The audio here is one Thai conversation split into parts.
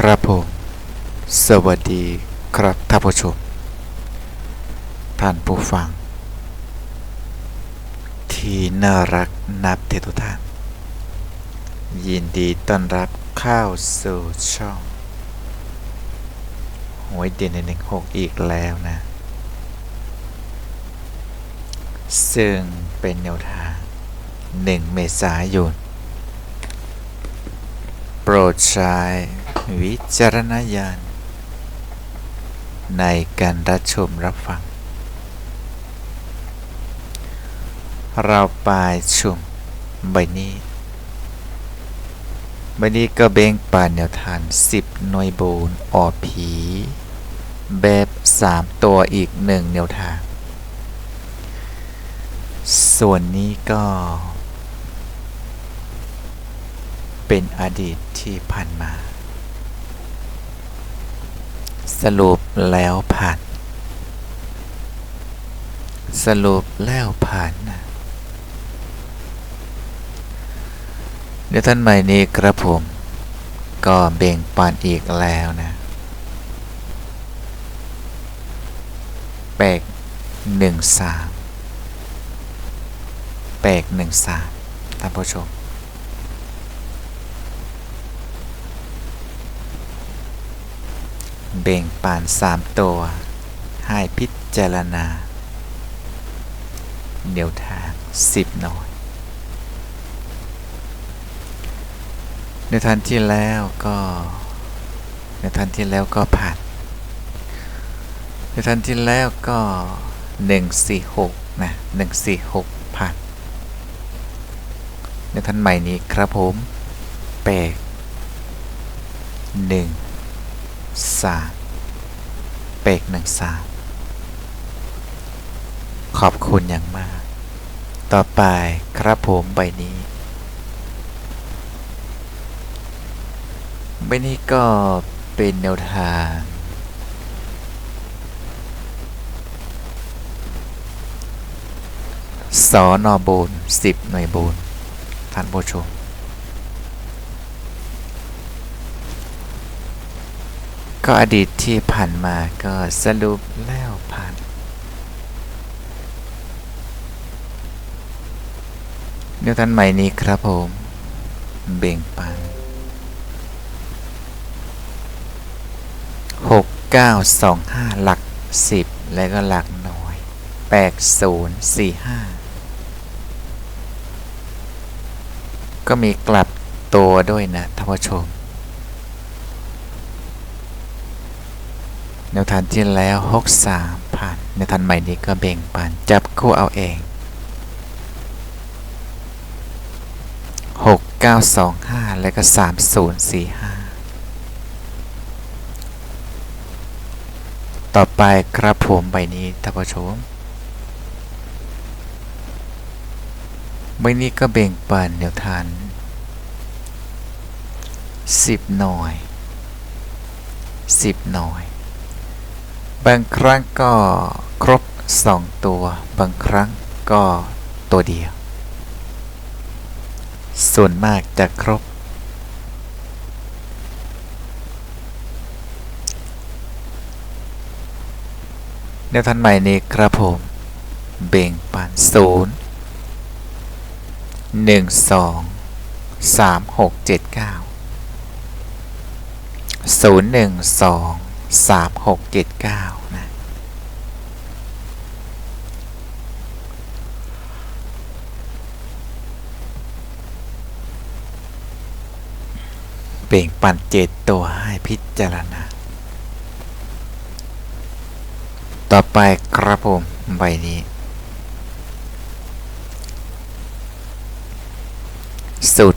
ครับผมสวัสดีครับท่านผู้ชม ท่านผู้ฟัง ที่น่ารักนับเททุกท่าน ยินดีต้อนรับเข้าสู่ช่องหวยเด่นในหนึ่งหกอีกแล้วนะ ซึ่งเป็นแนวทาง1เมษายนโปรดใช้ วิจารณญาณ ในการรับชมรับฟัง เราไปชมใบนี้ใบนี้ก็เบ่งปานแนวทาน 10 หน่วยบูนออผี แบบ 3 ตัวอีก 1 แนวทาง ส่วนนี้ก็เป็นอดีตที่ผ่านมา สรุปแล้วผ่าน สรุปแล้วผ่านนะเดี๋ยวท่านใหม่นี้กระผม ก็เบ่งปานอีกแล้วนะแปลกหนึ่งสามแปลกหนึ่งสามท่านผู้ชม เบ่งปานสามตัว ให้พิจารณาเดียวทางสิบหน่อยในทันที่แล้วก็ในทันที่แล้วก็ผ่านในทันที่แล้วก็หนึ่งสี่หกนะหนึ่งสี่หกผ่านในทันใหม่นี้ครับผมแปลกหนึ่ง สามเปกหนึ่งสามขอบคุณอย่างมาก ต่อไปครับผมใบนี้ใบนี้ก็เป็นแนวทาง สอนอบูนสิบหน่วยบูนท่านผู้ชม ก็อดีตที่ผ่านมาก็สรุปแล้วผ่านเดี๋ยวท่านใหม่นี้ครับผม เบ่งปันหกเก้าสองห้าหลักสิบและก็หลักหน่วยแปดศูนย์สี่ห้าก็มีกลับตัวด้วยนะท่านผู้ชม แนวทางที่แล้ว 63 ผ่านแนวทางใหม่นี้ก็เบ่งปันจับคู่เอาเอง 6925 แล้วก็ 3045 ต่อไปครับผมใบนี้ท่านผู้ชมใบนี้ก็เบ่งปันแนวทาง10 หน่อย10 หน่อย บางครั้งก็ครบ2ตัว บางครั้งก็ตัวเดียว ส่วนมากจะครบ แนวทันใหม่นี้ครับผม เบ่งปันศูนย์หนึ่งสองสามหกเจ็ดเก้าศูนย์หนึ่งสอง สามหกเจ็ดเก้านะเบ่งปันเจ็ดตัวให้พิจารณา ต่อไปครับผม ใบนี้ สุด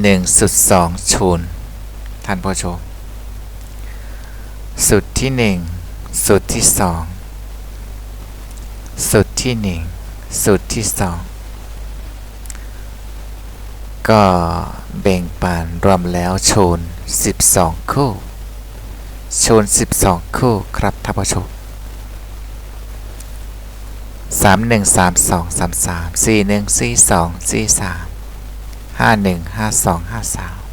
หนึ่งสุดสองชุนท่านผู้ชม สุดที่หนึ่งสุดที่สองสุดที่หนึ่งสุดที่สองก็แบ่งปานรวมแล้วโชน 12 คู่ โชน 12 คู่ครับท่านผู้ชม3 1 3 2 3 3 4 1 4 2 4 3 5 1 5 2 5 3หกหนึ่งหกสองหกสาม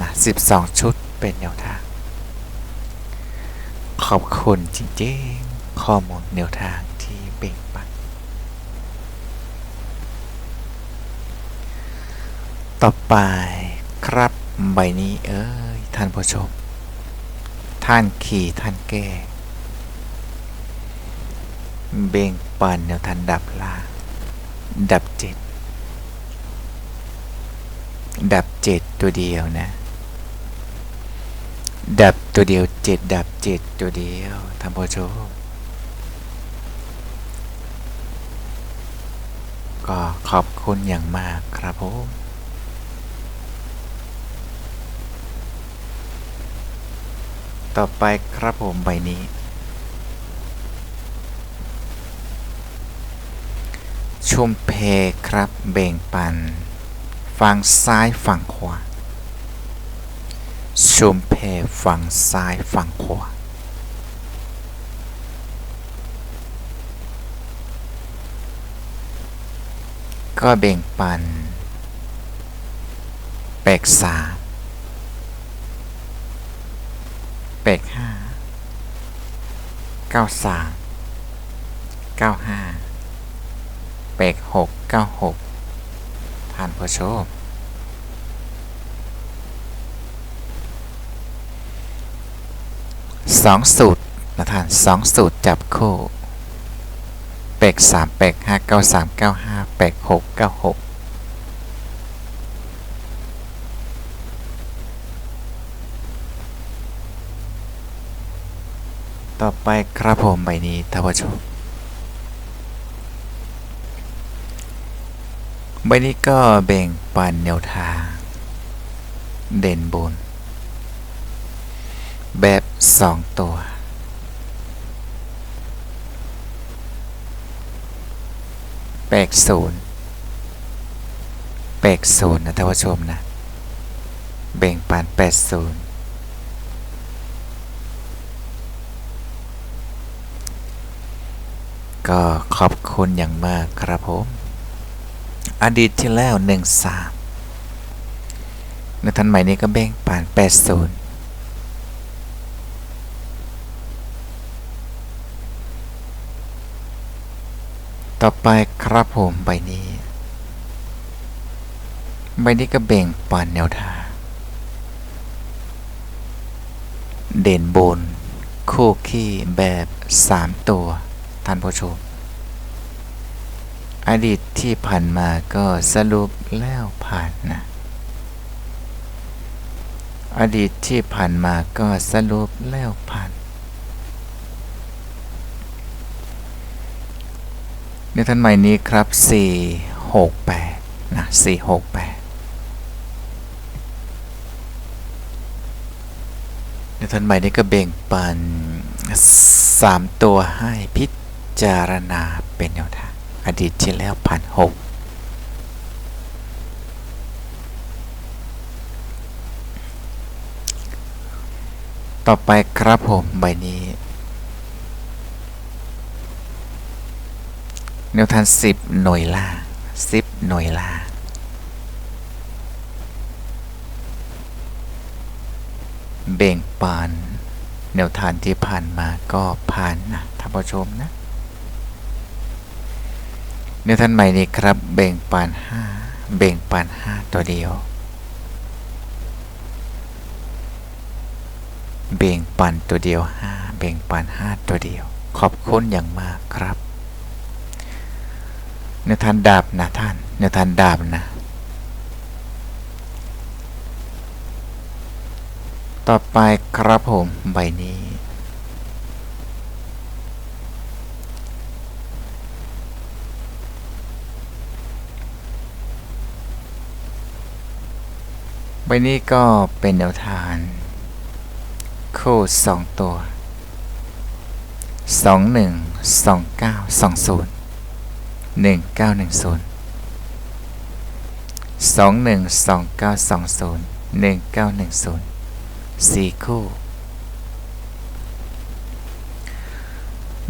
นะสิบสองชุดเป็นแนวทาง ขอบคุณจริงๆ ข้อมูลแนวทางที่เบ่งปันต่อไปครับใบนี้เอ้ย ท่านผู้ชม ท่านขี่ท่านแก้ เบ่งปันแนวทันดับล่างดับเจ็ด ดับเจ็ดตัวเดียวนะ ดับตัวเดียวเจ็ดดับเจ็ดตัวเดียวท่านผู้ชมก็ขอบคุณอย่างมากครับผมต่อไปครับผมใบนี้ ชุมเพครับเบ่งปัน ฝั่งซ้ายฝั่งขวาชุมเพฝั่งซ้ายฝั่งขวาก็เบ่งปัน แปกสามแปกห้าเก้าสามเก้าห้าแปกหกเก้าหกานผู้ชมสองสูตรนะท่านสองสูตรจับคู่เป็กสามเป็กห้าเก้าสามเก้าห้าเป็กหกเก้าหกต่อไปครับผมใบนี้ท่านผู้ชม ใบนี้ก็แบ่งปันแนวทาง เด่นบน แบบสองตัว แปกศูนย์แปกศูนย์นะท่านผู้ชมนะ แบ่งปันแปดศูนย์ก็ขอบคุณอย่างมากครับผม อดีตที่แล้วหนึ่งสามในทันใหม่นี้ก็แบ่งปันแปดศูนย์ต่อไปครับผมใบนี้ ใบนี้ก็แบ่งปันแนวทางเด่นบน คู่ขี้แบบสามตัว ท่านผู้ชม อดีตที่ผ่านมาก็สรุปแล้วผ่านนะ อดีตที่ผ่านมาก็สรุปแล้วผ่านในท่านใหม่นี้ครับ 468 นะ 468ในท่านใหม่นี้ก็เบ่งปัน 3 ตัวให้พิจารณาเป็นแนวทาง อดีตที่แล้วผ่านหกต่อไปครับผมใบนี้ แนวทางสิบหน่วยล่าสิบหน่วยล่าเบ่งปานแนวทางที่ผ่านมาก็ผ่านนะท่านผู้ชมนะ นวทางใหม่นี้ครับเบ่งปานห้าเบ่งปานห้าตัวเดียว เบ่งปันตัวเดียวห้าเบ่งปันห้าตัวเดียว ขอบคุณอย่างมากครับเนื้อทานดาบนะท่านเนื้อทานดาบนะ ต่อไปครับผมใบนี้ ใบ นี้ก็เป็นแนวทางคู่สองตัวสองหนึ่งสองเก้าสองศูนย์หนึ่งเก้าหนึ่งศูนย์สองหนึ่งสองเก้าสองศูนย์หนึ่งเก้าหนึ่งศูนย์สี่คู่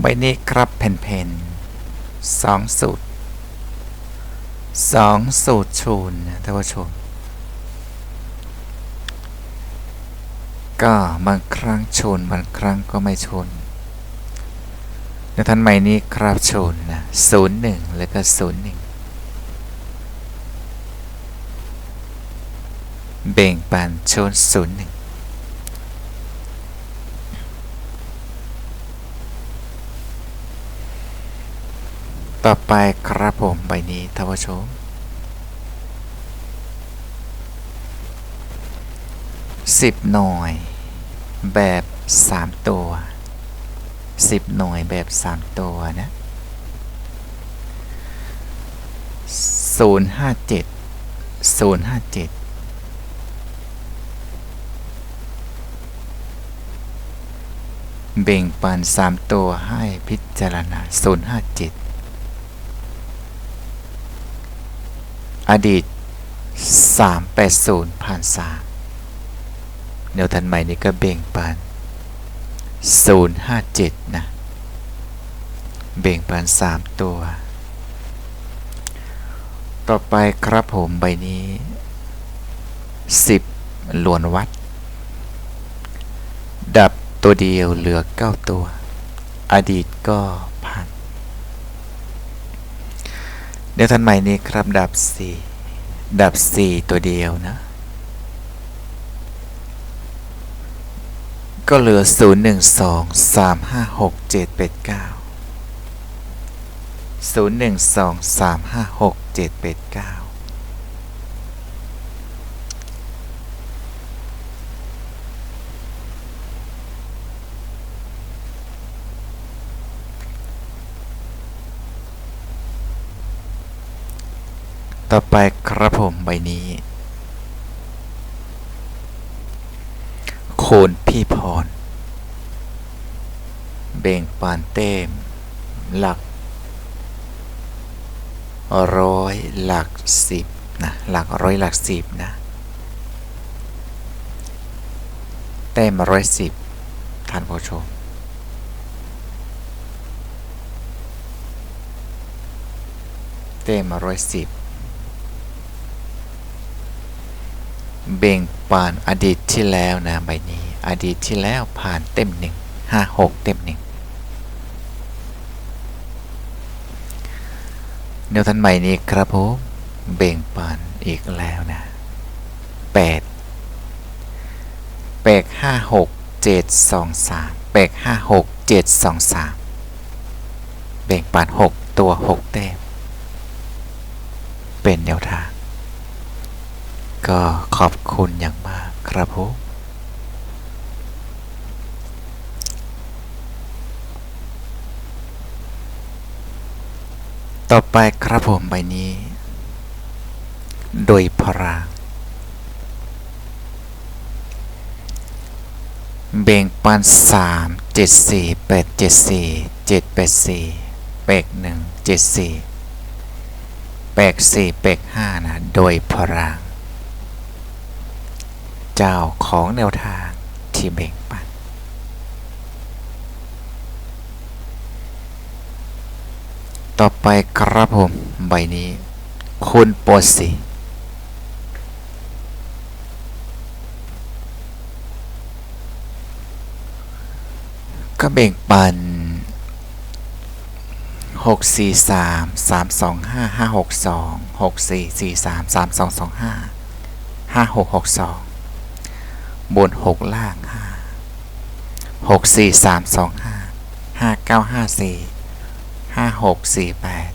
ใบนี้ครับเพนเพนสองสูตรสองสูตรชูนนะท่านผู้ชม ก็บางครั้งชนบางครั้งก็ไม่ชนในทันใหม่นี้ครับชนนะศูนย์หนึ่งแล้วก็ศูนย์หนึ่งเบ่งปันชนศูนย์หนึ่งต่อไปครับผมใบนี้ท่านผู้ชม สิบหน่วย แบบสามตัวสิบหน่วยแบบสามตัวนะศูนย์ห้าเจ็ดศูนย์ห้าเจ็ดเบ่งปันสามตัวให้พิจารณาศูนย์ห้าเจ็ดอดีตสามแปดศูนย์ผ่านสาม แนวทันใหม่นี้ก็เบ่งปัน057 นะ เบ่งปัน3 ตัว ต่อไปครับผมใบนี้ 10 หลวนวัด ดับตัวเดียวเหลือ 9 ตัว อดีตก็ผ่านเดี๋ยวทันใหม่นี้ครับดับ 4 ดับ 4 ตัวเดียวนะ ก็เหลือ 0 1 2 3 5 6 7 8 9 0 1 2 3 5 6 7 8 9 ต่อไปครับผมใบนี้ โคน พี่พร เบ่งปานเต้ม หลัก ร้อยหลักสิบนะหลักร้อยหลักสิบนะเต้มร้อยสิบท่านผู้ชมเต้มร้อยสิบเบ่งปานอดีตที่แล้วนะใบนี้ อดีตที่แล้วผ่านเต็มหนึ่งห้าหกเต็มหนึ่งแนวทันใหม่นี้ครับผมเบ่งปานอีกแล้วนะแปดแปดห้าหกเจ็ดสองสามแปดห้าหกเจ็ดสองสามเบ่งปานหกตัวหกเต็มเป็นแนวทาง ก็ขอบคุณอย่างมากครับผม ต่อไปครับผมใบนี้ โดยพรางเบ่งปันสามเจ็ดสี่แปดเจ็ดสี่เจ็ดแปดสี่แปดหนึ่งเจ็ดสี่แปดสี่แปดห้านะ โดยพราง เจ้าของแนวทางที่เบ่งปัน ต่อไปครับผม ใบนี้ คุณโปสีก็เบ่งปันหกสี่สามสามสองห้าห้าหกสองหกสี่สี่สามสามสองสองห้าห้าหกหกสองบนหกล่างห้าห 5648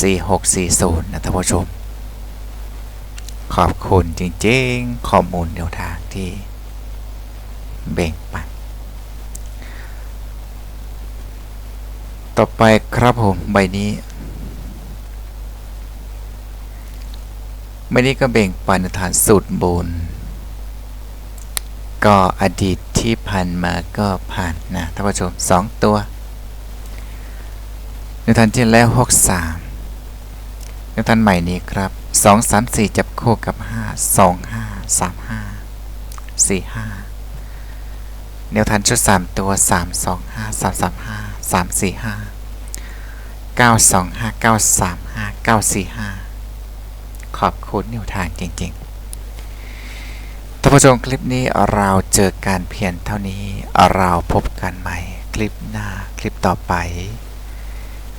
4640 นะท่านผู้ชม ขอบคุณจริงๆ ข้อมูลแนวทางที่เบ่งปัน ต่อไปครับผม ใบนี้ ใบนี้ก็เบ่งปันฐานสุดบนก็อดีตที่ผ่านมาก็ผ่านนะท่านผู้ชมสองตัว วทางที่แล้ว 63แนวทันใหม่นี้ครับ 2 3 4 จับคู่กับ 5 2 5 3 5 4 5แนวทันชุด 3 ตัว 3 2 5 3 3 5 3 4 5 9 2 5 9 3 5 9 4 5 ขอบคุณแนวทางจริง ๆท่านผู้ชมคลิปนี้เราเจอการเพียนเท่านี้เราพบกันใหม่ คลิปหน้าคลิปต่อไป